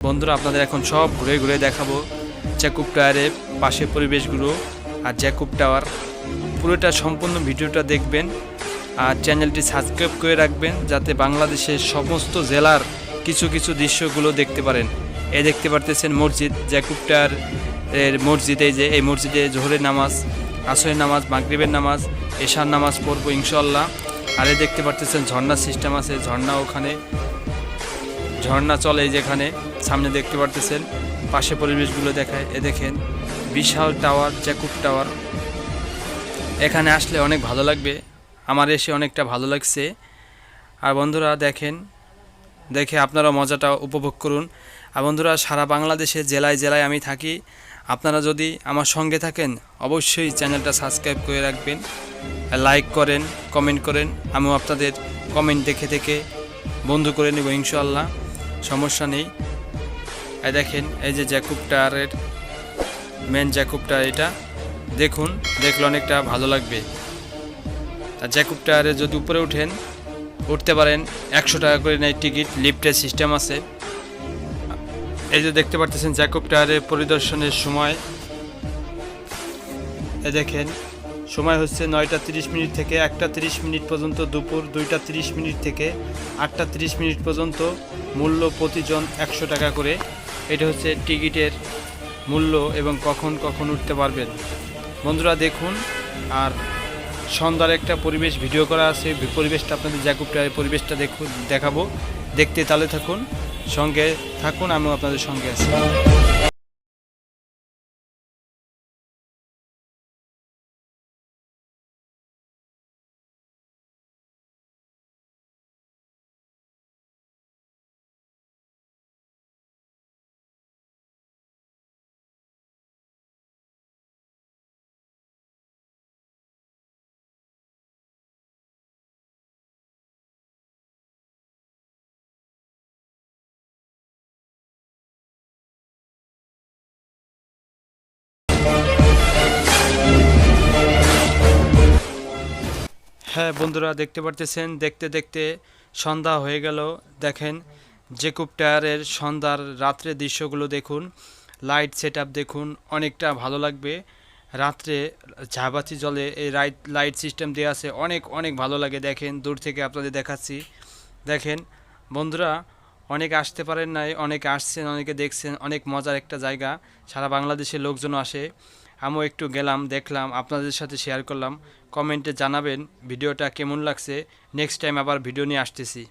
বন্ধুরা, আপনাদের এখন সব ঘুরে ঘুরে দেখাবো জ্যাকুব টাওয়ারের পাশে পরিবেশগুলো আর জ্যাকুব টাওয়ার পুরোটা সম্পূর্ণ ভিডিওটা দেখবেন আর চ্যানেলটি সাবস্ক্রাইব করে রাখবেন যাতে বাংলাদেশের সমস্ত জেলার কিছু কিছু দৃশ্যগুলো দেখতে পারেন। এ দেখতে পারতেছেন মসজিদ জ্যাকুব টাওয়ার এর মসজিদ যে এই মসজিদে জোহরের নামাজ, আসরের নামাজ, মাগরিবের নামাজ, এশার নামাজ পড়ব ইনশাল্লাহ আর এ দেখতে পারতেছেন ঝর্ণা সিস্টেম আছে, ঝর্ণা ওখানে, ঝর্ণা চলে যেখানে। সামনে দেখতে পারতেছেন, পাশে পরিবেশগুলো দেখায়। এ দেখেন, বিশাল টাওয়ার, জ্যাকুব টাওয়ার। এখানে আসলে অনেক ভালো লাগবে। আমার এসে অনেকটা ভালো লাগছে। আর বন্ধুরা, দেখেন, দেখে আপনারা মজাটা উপভোগ করুন। আর বন্ধুরা, সারা বাংলাদেশে জেলায় জেলায় আমি থাকি। আপনারা যদি আমার সঙ্গে থাকেন, অবশ্যই চ্যানেলটা সাবস্ক্রাইব করে রাখবেন। লাইক করেন, কমেন্ট করেন। আমিও আপনাদের কমেন্ট দেখে দেখে বন্ধু করে নেব ইনশাল্লাহ সমস্যা নেই। এই দেখেন, এই যে জ্যাকুব টায়ারের মেন জ্যাকুব টায়ার এটা। দেখুন, দেখলে অনেকটা ভালো লাগবে। আর জ্যাকুব টায়ারে যদি উপরে উঠেন উঠতে পারেন একশো টাকা করে নেয় টিকিট লিফটের সিস্টেম আছে। এই যে দেখতে পারতেছেন জ্যাকুব টায়ারের পরিদর্শনের সময়। এ দেখেন, সময় হচ্ছে নয়টা তিরিশ মিনিট থেকে একটা তিরিশ মিনিট পর্যন্ত দুপুর, দুইটা তিরিশ মিনিট থেকে আটটা তিরিশ মিনিট পর্যন্ত মূল্য প্রতিজন একশো টাকা করে। এটা হচ্ছে টিকিটের মূল্য এবং কখন কখন উঠতে পারবেন। বন্ধুরা দেখুন, আর সন্ধ্যার একটা পরিবেশ ভিডিও করা আছে, পরিবেশটা আপনাদের জ্যাকুবটার পরিবেশটা দেখুন, দেখাবো। দেখতে তালে থাকুন, সঙ্গে থাকুন, আমিও আপনাদের সঙ্গে আছি। হ্যাঁ বন্ধুরা দেখতে পারতেছেন, দেখতে দেখতে সন্ধ্যা হয়ে গেল। দেখেন জেকুব টায়ারের সন্ধ্যার রাত্রে দৃশ্যগুলো দেখুন লাইট সেট দেখুন, অনেকটা ভালো লাগবে। রাত্রে ঝাবাতি জলে এই লাইট লাইট সিস্টেম দেওয়া আছে, অনেক অনেক ভালো লাগে। দেখেন, দূর থেকে আপনাদের দেখাচ্ছি। দেখেন, বন্ধুরা, অনেকে আসতে পারেন নাই, অনেকে আসছেন, অনেকে দেখছেন, অনেক মজার একটা জায়গা। সারা বাংলাদেশের লোকজন আসে। আমিও একটু গেলাম, দেখলাম, আপনাদের সাথে শেয়ার করলাম। কমেন্টে জানাবেন ভিডিওটা কেমন লাগছে। নেক্সট টাইম আবার ভিডিও নিয়ে আসতেছি।